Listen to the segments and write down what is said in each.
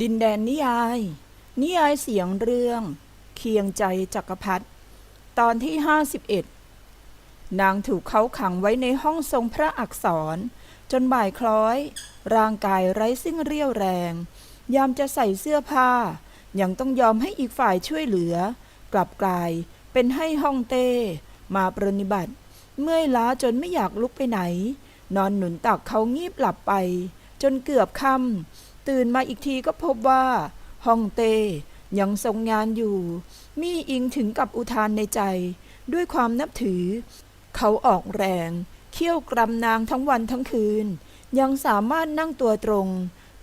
ดินแดนนิยาย นิยายเสียงเรื่อง เคียงใจจักรพรรดิตอนที่ 51 นางถูกเขาขังไว้ในห้องทรงพระอักษร จนบ่ายคล้อย ร่างกายไร้ซึ่งเรี่ยวแรง ยามจะใส่เสื้อผ้า ยังต้องยอมให้อีกฝ่ายช่วยเหลือ กลับกลายเป็นให้ห้องเต้ มาปรนนิบัติ เมื่อยล้าจนไม่อยากลุกไปไหน นอนหนุนตักเขางีบหลับไป จนเกือบค่ำ ตื่นมาอีกทีก็พบว่าห้องเตยังทรงงานอยู่ มีอิงถึงกับอุทานในใจ ด้วยความนับถือ เขาออกแรง เคี่ยวกรำนางทั้งวันทั้งคืน ยังสามารถนั่งตัวตรง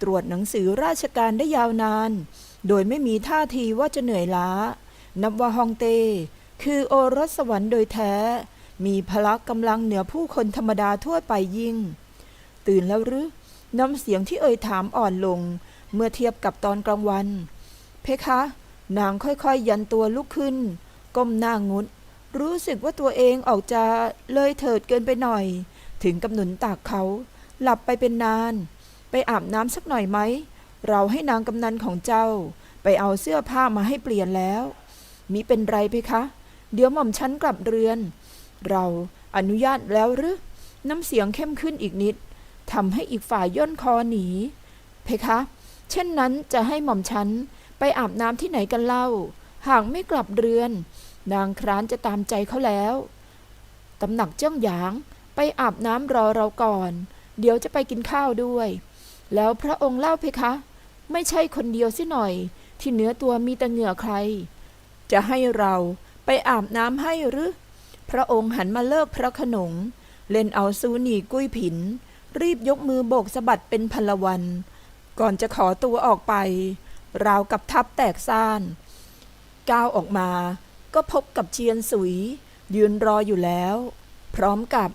ตรวจหนังสือราชการได้ยาวนาน โดยไม่มีท่าทีว่าจะเหนื่อยล้า นับว่าฮองเต คือโอรสสวรรค์โดยแท้ มีพละกำลังเหนือผู้คนธรรมดาทั่วไปยิ่ง ตื่นแล้วหรือ น้ำเสียงที่เอ่ยถามอ่อนลง เมื่อเทียบกับตอนกลางวัน เพคะ นางค่อยๆยันตัวลุกขึ้น ก้มหน้างุด รู้สึกว่าตัวเองออกจะเลยเถิดเกินไปหน่อย ถึงกำหนุนตากเขา หลับไปเป็นนาน ไปอาบน้ำสักหน่อยไหม เราให้นางกำนันของเจ้า ไปเอาเสื้อผ้ามาให้เปลี่ยนแล้ว มิเป็นไรเพคะ เดี๋ยวหม่อมฉันกลับเรือน เราอนุญาตแล้วหรือน้ำเสียงเข้มขึ้นอีกนิด ทำให้อีกฝ่ายย่นคอหนี เพคะ เช่นนั้นจะให้หม่อมฉันไปอาบน้ำที่ไหนกันเล่า หากไม่กลับเรือน นางครานจะตามใจเขาแล้วตำหนักเจ้าหยางไปอาบน้ำรอเราก่อน เดี๋ยวจะไปกินข้าวด้วย แล้วพระองค์เล่าเพคะ ไม่ใช่คนเดียวสิหน่อย ที่เนื้อตัวมีแต่เหงื่อใคร จะให้เราไปอาบน้ำให้หรือ พระองค์หันมาเลิกพระขนง เล่นเอาซูนีกุ้ยผิน รีบยกมือโบกสะบัดเป็นพลวัน ก่อนจะขอตัวออกไป ราวกับทับแตกซ่าน ก้าวออกมาก็พบกับเชียนสุย ยืนรออยู่แล้ว พร้อมกับ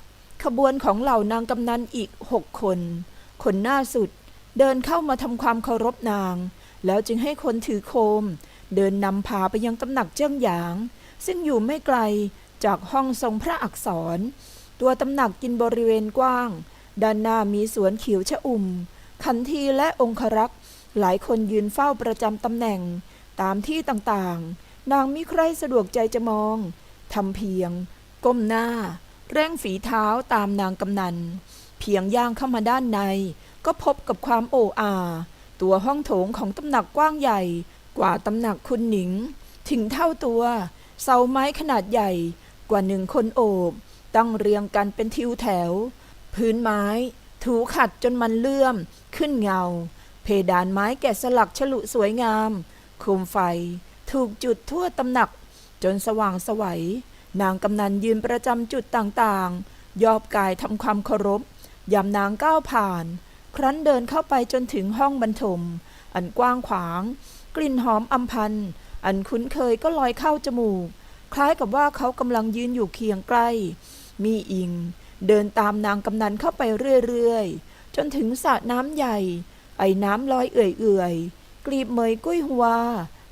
ขบวนของเหล่านางกำนันอีกหกคน คนหน้าสุดเดินเข้ามาทำความเคารพนาง แล้วจึงให้คนถือโคม เดินนำพาไปยังตำหนักเจิ้งหยาง ซึ่งอยู่ไม่ไกลจากห้องทรงพระอักษร ตัวตำหนักกินบริเวณกว้าง ด้านหน้ามีสวนเขียวชะอุ่ม ขันทีและองครักษ์หลายคนยืนเฝ้าประจำตำแหน่ง ตามที่ต่างๆ นางมิใครสะดวกใจจะมองทำเพียง ก้มหน้า เร่งฝีเท้าตามนางกำนัน เพียงย่างเข้ามาด้านใน ก็พบกับความโอ้อา ตัวห้องโถงของตำหนักกว้างใหญ่ กว่าตำหนักคุณหนิง ถึงเท่าตัว เสาไม้ขนาดใหญ่กว่าหนึ่งคนโอบ ตั้งเรียงกันเป็นทิวแถว พื้นไม้ ถูขัดจนมันเลื่อม ขึ้นเงา เพดานไม้แกะสลักฉลุสวยงามโคมไฟ ถูกจุดทั่วตำหนัก จนสว่างสวัย นางกำนันยืนประจำจุดต่างๆ ยอบกายทำความเคารพยำนางก้าวผ่าน ครั้นเดินเข้าไปจนถึงห้องบรรทม อันกว้างขวาง กลิ่นหอมอำพันอันคุ้นเคยก็ลอยเข้าจมูก คล้ายกับว่าเขากำลังยืนอยู่เคียงใกล้ มีอิง เดินตามนางกำนันเข้าไปเรื่อยๆ จนถึงสระน้ำใหญ่ ไอ้น้ำลอยเอื่อยๆ กลีบเมยกุ้ยหัว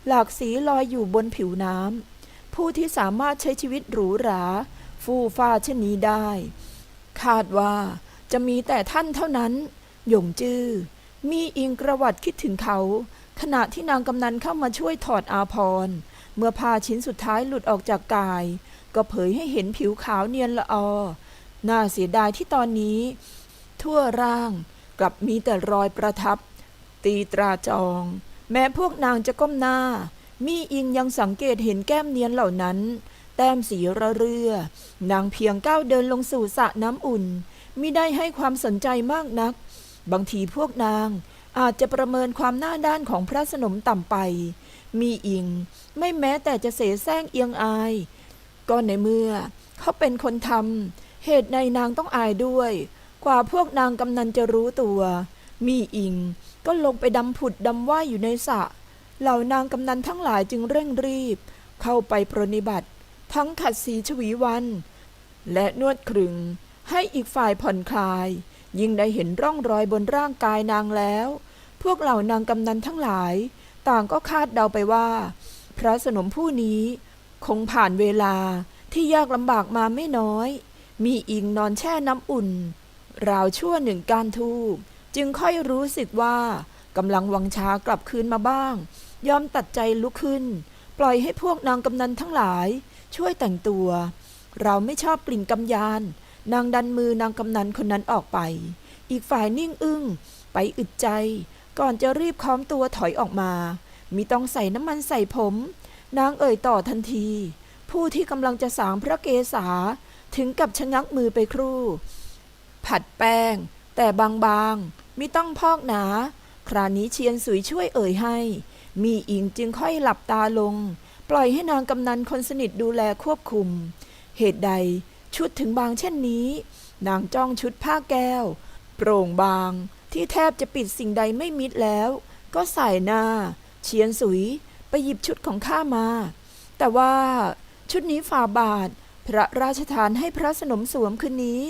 หลากสีลอยอยู่บนผิวน้ำ ผู้ที่สามารถใช้ชีวิตหรูหรา ฟู่ฟ้าเช่นนี้ได้ คาดว่าจะมีแต่ท่านเท่านั้น หยงจื้อ มีอิงกระวัดคิดถึงเขา ขณะที่นางกำนันเข้ามาช่วยถอดอาพร เมื่อผ้าชิ้นสุดท้ายหลุดออกจากกาย ก็เผยให้เห็นผิวขาวเนียนละออ น่าเสียดายที่ตอนนี้ ทั่วร่างกลับมีแต่รอยประทับ ตีตราจอง แม้พวกนางจะก้มหน้า มีอิงยังสังเกตเห็นแก้มเนียนเหล่านั้น แต้มสีระเรือ นางเพียงก้าวเดินลงสู่สระน้ำอุ่นมิได้ให้ความสนใจมากนัก บางทีพวกนางอาจจะประเมินความหน้าด้านของพระสนมต่ำไป มีอิง ไม่แม้แต่จะเสแสร้งเอียงอาย ก็ในเมื่อเขาเป็นคนทำ เหตุในนางต้องอายด้วย กว่าพวกนางกำนันจะรู้ตัว มีอิงก็ลงไปดำผุดดำว่ายอยู่ในสระเหล่านางกำนันทั้งหลายจึงเร่งรีบ เข้าไปปรนนิบัติ ทั้งขัดสีชวีวัน และนวดครึง ให้อีกฝ่ายผ่อนคลาย ยิ่งได้เห็นร่องรอยบนร่างกายนางแล้ว พวกเหล่านางกำนันทั้งหลาย ต่างก็คาดเดาไปว่า พระสนมผู้นี้ คงผ่านเวลาที่ยากลำบากมาไม่น้อย มีอิงนอนแช่น้ำอุ่น ราวชั่วหนึ่งการทูบจึงค่อยรู้สึกว่ากำลังวังชากลับคืนมาบ้าง ยอมตัดใจลุกขึ้น ปล่อยให้พวกนางกำนันทั้งหลาย ช่วยแต่งตัว เราไม่ชอบกลิ่นกำยาน นางดันมือนางกำนันคนนั้นออกไป อีกฝ่ายนิ่งอึ้ง ไปอึดใจ ก่อนจะรีบค้อมตัวถอยออกมา มีต้องใส่น้ำมันใส่ผม นางเอ่ยต่อทันที ผู้ที่กำลังจะสางพระเกศา ถึงกับชะงักมือไปครู่ ผัดแป้ง แต่บางๆมิต้องพอกหนา คราวนี้เชียนสุยช่วยเอ่ยให้ มีอิงจึงค่อยหลับตาลง ปล่อยให้นางกำนันคนสนิทดูแลควบคุม เหตุใดชุดถึงบางเช่นนี้ นางจ้องชุดผ้าแก้ว โปร่งบางที่แทบจะปิดสิ่งใดไม่มิดแล้ว ก็ใส่หน้า เชียนสุยไปหยิบชุดของข้ามา แต่ว่าชุดนี้ฝ่าบาท พระราชทานให้พระสนมสวมคืนนี้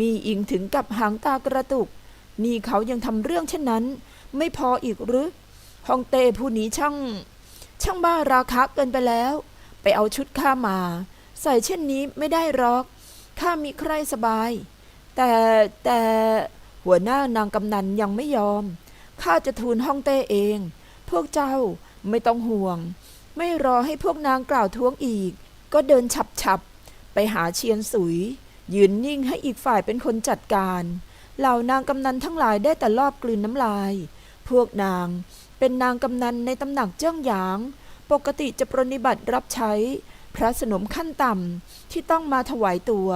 มีอิงถึงกับหางตากระตุก นี่เขายังทำเรื่องเช่นนั้น ไม่พออีกหรือฮองเต้ผู้นี้ช่าง ช่างบ้าราคะเกินไปแล้ว ไปเอาชุดข้ามา ใส่เช่นนี้ไม่ได้หรอกข้ามีใครสบาย แต่แต่หัวหน้านางกำนันยังไม่ยอมข้าจะทูลฮ่องเต้เอง พวกเจ้าไม่ต้องห่วง ไม่รอให้พวกนางกล่าวท้วงอีก ก็เดินฉับฉับ ไปหาเชียนสุย ยืนนิ่งให้อีกฝ่ายเป็นคนจัดการเหล่านางกำนันทั้งหลายได้แต่รอบกลืนน้ำลาย พวกนางเป็นนางกำนันในตำหนักเจิ้งหยาง ปกติจะปรนนิบัติรับใช้ พระสนมขั้นต่ำที่ต้องมาถวายตัว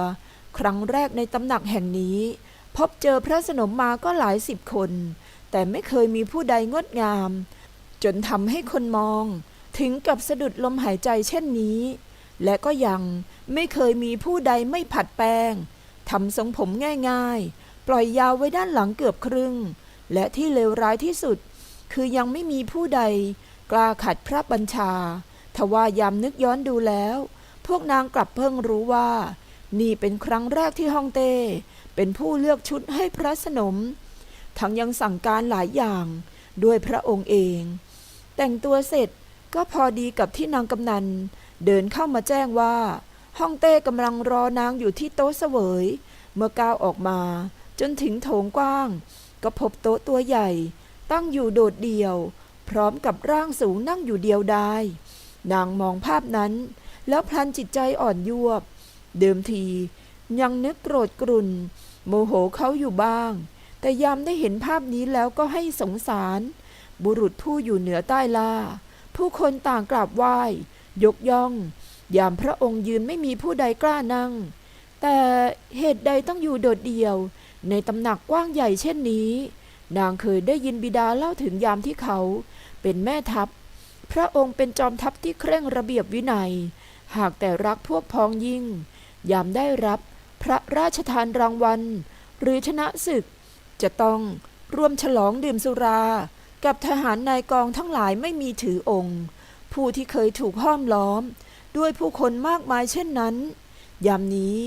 ครั้งแรกในตำหนักแห่งนี้ พบเจอพระสนมมาก็หลายสิบคน แต่ไม่เคยมีผู้ใดงดงาม จนทำให้คนมอง ถึงกับสะดุดลมหายใจเช่นนี้ และก็ยังไม่เคยมีผู้ใดไม่ผัดแป้งทำทรงผมง่ายๆ ปล่อยยาวไว้ด้านหลังเกือบครึ่ง และที่เลวร้ายที่สุด คือยังไม่มีผู้ใด กล้าขัดพระบัญชา ทว่ายามนึกย้อนดูแล้ว พวกนางกลับเพิ่งรู้ว่า นี่เป็นครั้งแรกที่ฮ่องเต้ เป็นผู้เลือกชุดให้พระสนม ทั้งยังสั่งการหลายอย่างด้วยพระองค์เอง แต่งตัวเสร็จก็พอดีกับที่นางกำนัน เดินเข้ามาแจ้งว่าฮ่องเต้กำลังรอนางอยู่ที่โต๊ะเสวย เมื่อก้าวออกมา จนถึงโถงกว้าง ก็พบโต๊ะตัวใหญ่ ตั้งอยู่โดดเดี่ยว พร้อมกับร่างสูงนั่งอยู่เดียวดายนางมองภาพนั้น แล้วพลันจิตใจอ่อนยวบ เดิมที ยังนึกโกรธกรุ่น โมโหเขาอยู่บ้าง แต่ยามได้เห็นภาพนี้แล้วก็ให้สงสาร บุรุษผู้อยู่เหนือใต้ล่า ผู้คนต่างกราบไหว้ ยกย่อง ยามพระองค์ยืนไม่มีผู้ใดกล้านั่ง แต่เหตุใดต้องอยู่โดดเดี่ยว ในตำหนักกว้างใหญ่เช่นนี้ นางเคยได้ยินบิดาเล่าถึงยามที่เขา เป็นแม่ทัพ พระองค์เป็นจอมทัพที่เคร่งระเบียบวินัย หากแต่รักพวกพ้องยิ่ง ยามได้รับพระราชทานรางวัล หรือชนะศึก จะต้องร่วมฉลองดื่มสุรา กับทหารนายกองทั้งหลายไม่มีถือองค์ ผู้ที่เคยถูกห้อมล้อม ด้วยผู้คนมากมายเช่นนั้น ยามนี้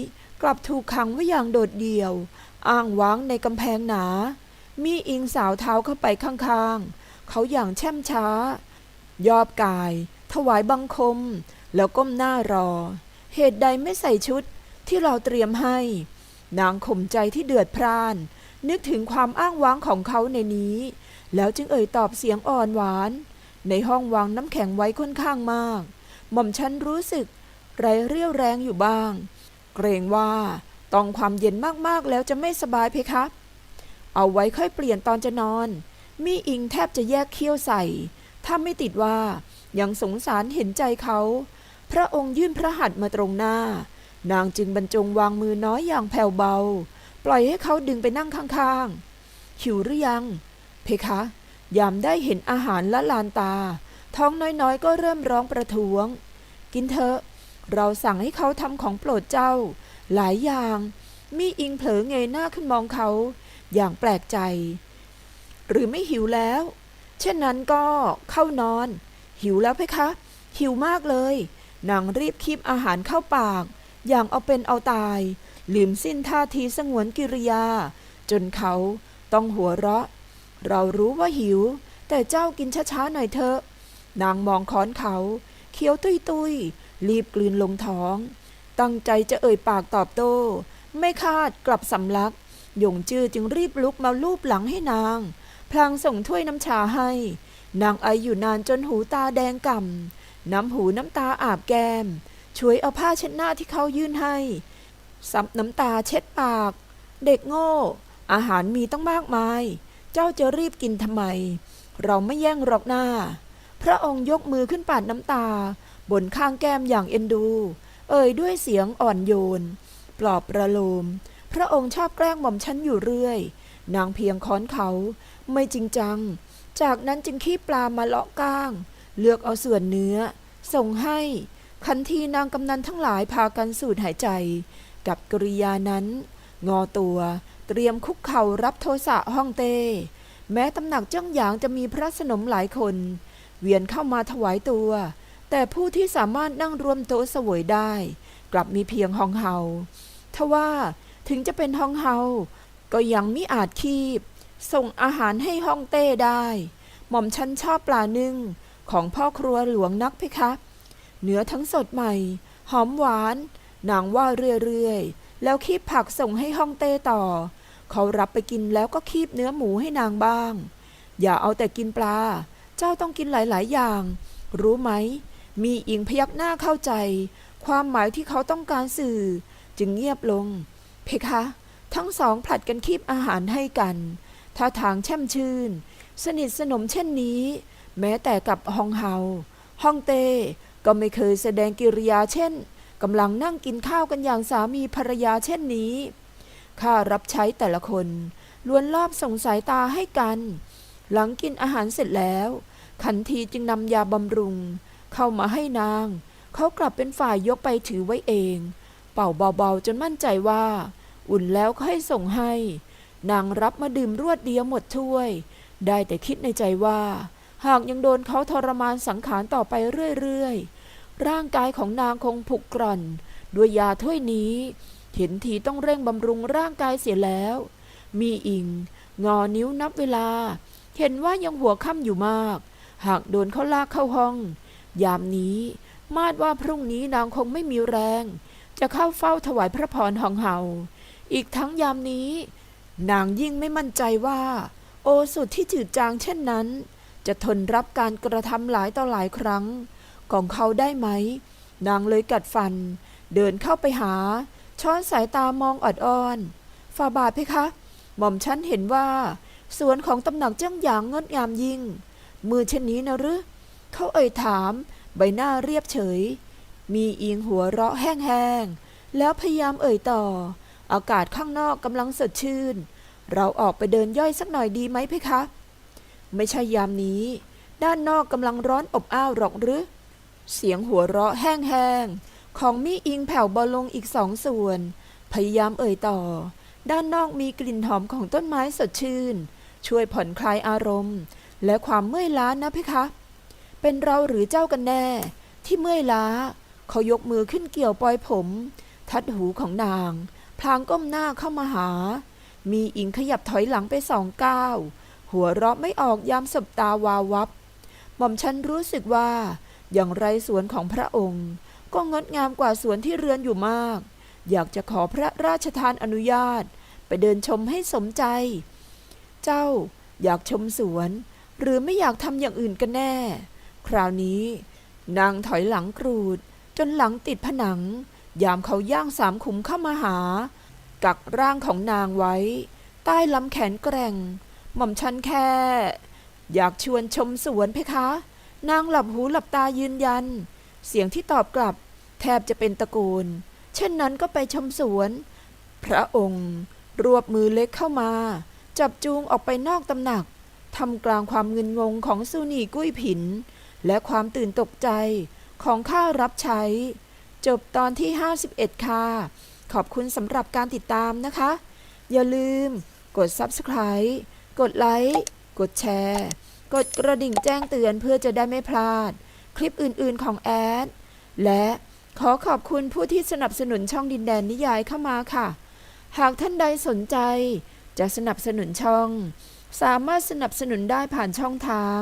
กลับถูกขังไว้อย่างโดดเดี่ยว อ้างว้างในกำแพงหนา มีอิงสาวเท้าเข้าไปข้างๆ เขาอย่างแช่มช้า ยอบกาย ถวายบังคม แล้วก้มหน้ารอ เหตุใดไม่ใส่ชุดที่เราเตรียมให้ นางข่มใจที่เดือดพร่าน นึกถึงความอ้างว้างของเขาในนี้ แล้วจึงเอ่ยตอบเสียงอ่อนหวาน ในห้องวางน้ำแข็งไว้ค่อนข้างมาก หม่อมฉันรู้สึกไรเรี่ยวแรงอยู่บ้าง เกรงว่าต้องความเย็นมากๆแล้วจะไม่สบายเพคะ เอาไว้ค่อยเปลี่ยนตอนจะนอน มีอิงแทบจะแยกเขี้ยวใส่ ถ้าไม่ติดว่ายังสงสารเห็นใจเขา พระองค์ยื่นพระหัตถ์มาตรงหน้า นางจึงบรรจงวางมือน้อยอย่างแผ่วเบา ปล่อยให้เขาดึงไปนั่งข้างๆหิวหรือยัง เพคะ ยามได้เห็นอาหารละลานตา ท้องน้อยๆ ก็เริ่มร้องประท้วง กินเถอะ เราสั่งให้เขาทำของโปรดเจ้า หลายอย่าง มีอิงเผลอเงยหน้าขึ้นมองเขา อย่างแปลกใจ หรือไม่หิวแล้ว เช่นนั้นก็เข้านอน หิวแล้วเพคะ หิวมากเลยนางรีบคีบอาหารเข้าปาก อย่างเอาเป็นเอาตาย ลืมสิ้นท่าทีสงวนกิริยา จนเขาต้องหัวเราะ เรารู้ว่าหิว แต่เจ้ากินช้าๆหน่อยเถอะ นางมองค้อนเขาเคี้ยวตุยตุยๆรีบกลืนลงท้อง ตั้งใจจะเอ่ยปากตอบโต้ ไม่คาดกลับสำลัก หยงจื้อจึงรีบลุกมาลูบหลังให้นางพพลางส่งถ้วยน้ำชาให้ นางไออยู่นานจนหูตาแดงก่ำน้ำหูน้ำตาอาบแก้ม ช่วยเอาผ้าเช็ดหน้าที่เขายื่นให้ซับน้ำตาเช็ดปาก เด็กโง่ อาหารมีต้องมากมาย เจ้าจะรีบกินทำไม เราไม่แย่งหรอกหน้า พระองค์ยกมือขึ้นปาดน้ำตา บนข้างแก้มอย่างเอ็นดู เอ่ยด้วยเสียงอ่อนโยน ปลอบประโลม พระองค์ชอบแกล้งหม่อมฉันอยู่เรื่อย นางเพียงค้อนเขา ไม่จริงจัง จากนั้นจึงขี้ปลามาเลาะก้าง เลือกเอาส่วนเนื้อ ส่งให้คันทีนางกำนันทั้งหลายพากันสูดหายใจ กับกริยานั้น งอตัว เตรียมคุกเข่ารับโทสะห้องเต้ แม้ตำหนักเจ้องหยางจะมีพระสนมหลายคน เวียนเข้ามาถวายตัว แต่ผู้ที่สามารถนั่งรวมโต๊ะสวยได้ กลับมีเพียงฮองเฮาทว่าถึงจะเป็นฮองเฮาก็ยังมิอาจคีบ ส่งอาหารให้ฮ่องเต้ได้ หม่อมฉันชอบปลานึ่งของพ่อครัวหลวงนักเพคะเนื้อทั้งสดใหม่ หอมหวาน นางว่าเรื่อยๆ แล้วคีบผักส่งให้ฮ่องเต้ต่อ เขารับไปกินแล้วก็คีบเนื้อหมูให้นางบ้าง อย่าเอาแต่กินปลา เจ้าต้องกินหลาย ๆ อย่าง รู้ไหม มีอิงพยักหน้าเข้าใจ ความหมายที่เขาต้องการสื่อ จึงเงียบลง เพคะ ทั้งสองผลัดกันคีบอาหารให้กันท่าทางแช่มชื่น สนิทสนมเช่นนี้ แม้แต่กับฮองเฮาฮองเต้ก็ไม่เคยแสดงกิริยาเช่นกำลังนั่งกินข้าวกันอย่างสามีภรรยาเช่นนี้ ข้ารับใช้แต่ละคนล้วนรอบส่งสายตาให้กัน หลังกินอาหารเสร็จแล้ว ขันทีจึงนำยาบำรุง เข้ามาให้นาง เขากลับเป็นฝ่ายยกไปถือไว้เอง เป่าเบาๆจนมั่นใจว่า อุ่นแล้วก็ให้ส่งให้ นางรับมาดื่มรวดเดียวหมดถ้วย ได้แต่คิดในใจว่า หากยังโดนเขาทรมานสังขารต่อไปเรื่อยๆร่างกายของนางคงผุกร่อน ด้วยยาถ้วยนี้ เห็นทีต้องเร่งบำรุงร่างกายเสียแล้ว มีอิง งอนิ้วนับเวลา เห็นว่ายังหัวค่ำอยู่มาก หากโดนเขาลากเข้าห้อง ยามนี้ มาดว่าพรุ่งนี้นางคงไม่มีแรง จะเข้าเฝ้าถวายพระพรหองเฮาอีกทั้งยามนี้ นางยิ่งไม่มั่นใจว่า โอสุดที่จืดจางเช่นนั้น จะทนรับการกระทำหลายต่อหลายครั้ง ของเขาได้ไหม นางเลยกัดฟัน เดินเข้าไปหา ช้อนสายตามองอดอ้อนฟาบาทเพคะ หม่อมฉันเห็นว่า สวนของตำหนักเจ้าหยางงดงามยิ่ง มือเช่นนี้นะหรือเขาเอ่ยถามใบหน้าเรียบเฉย มีอิงหัวเราะแห้งๆ แล้วพยายามเอ่ยต่อ อากาศข้างนอกกำลังสดชื่น เราออกไปเดินย่อยสักหน่อยดีไหมเพคะ ไม่ใช่ยามนี้ ด้านนอกกำลังร้อนอบอ้าวหรอกหรือ เสียงหัวเราะแห้งๆ ของมี่อิงแผ่วเบาลงอีกสองส่วน พยายามเอ่ยต่อ ด้านนอกมีกลิ่นหอมของต้นไม้สดชื่น ช่วยผ่อนคลายอารมณ์ และความเมื่อยล้านะเพคะ เป็นเราหรือเจ้ากันแน่ ที่เมื่อยล้า เขายกมือขึ้นเกี่ยวปลอยผม ทัดหูของนาง พลางก้มหน้าเข้ามาหา มีอิงขยับถอยหลังไปสองก้าวหัวเราะไม่ออกยามสบตาวาววับหม่อมฉันรู้สึกว่าอย่างไรสวนของพระองค์ ก็งดงามกว่าสวนที่เรือนอยู่มาก อยากจะขอพระราชทานอนุญาต ไปเดินชมให้สมใจ เจ้าอยากชมสวน หรือไม่อยากทำอย่างอื่นกันแน่ คราวนี้ นางถอยหลังกรูด จนหลังติดผนัง ยามเขาย่างสามขุมเข้ามาหา กักร่างของนางไว้ ใต้ลำแขนแกร่ง หม่อมฉันแค่ อยากชวนชมสวนเพคะ นางหลับหูหลับตายืนยัน เสียงที่ตอบกลับ แทบจะเป็นตะโกน เช่นนั้นก็ไปชมสวน พระองค์ รวบมือเล็กเข้ามา จับจูงออกไปนอกตำหนักทำกลางความเงินงงของสุนีกุ้ยผิน และความตื่นตกใจของข้ารับใช้ จบตอนที่ 51 ค่ะ ขอบคุณสำหรับการติดตามนะคะ อย่าลืม กด Subscribe กดไลค์ กดแชร์ กดกระดิ่งแจ้งเตือนเพื่อจะได้ไม่พลาด ลิปอื่นๆของแอด และขอขอบคุณผู้ที่สนับสนุนช่องดินแดนนิยายเข้ามาค่ะ หากท่านใดสนใจ จะสนับสนุนช่อง สามารถสนับสนุนได้ผ่านช่องทาง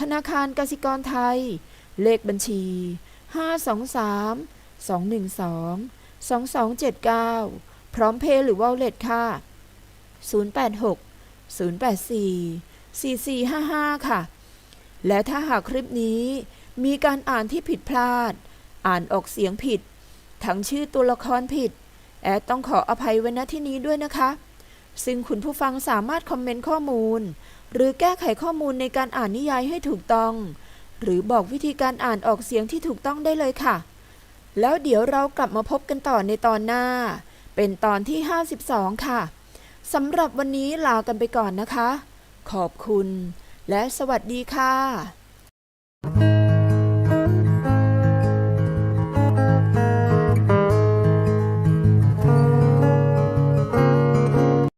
ธนาคารกสิกรไทย เลขบัญชี 523 212 2279 พร้อมเพย์หรือวอลเล็ตค่ะ 086 084 4455 ค่ะ และถ้าหากคลิปนี้ มีการอ่านที่ผิดพลาด อ่านออกเสียงผิด ทั้งชื่อตัวละครผิด แอดต้องขออภัยไว้ณที่นี้ด้วยนะคะ ซึ่งคุณผู้ฟังสามารถคอมเมนต์ข้อมูล หรือแก้ไขข้อมูลในการอ่านนิยายให้ถูกต้อง หรือบอกวิธีการอ่านออกเสียงที่ถูกต้องได้เลยค่ะ แล้วเดี๋ยวเรากลับมาพบกันต่อในตอนหน้า เป็นตอนที่ 52 ค่ะสำหรับวันนี้ลากันไปก่อนนะคะ ขอบคุณ และสวัสดีค่ะ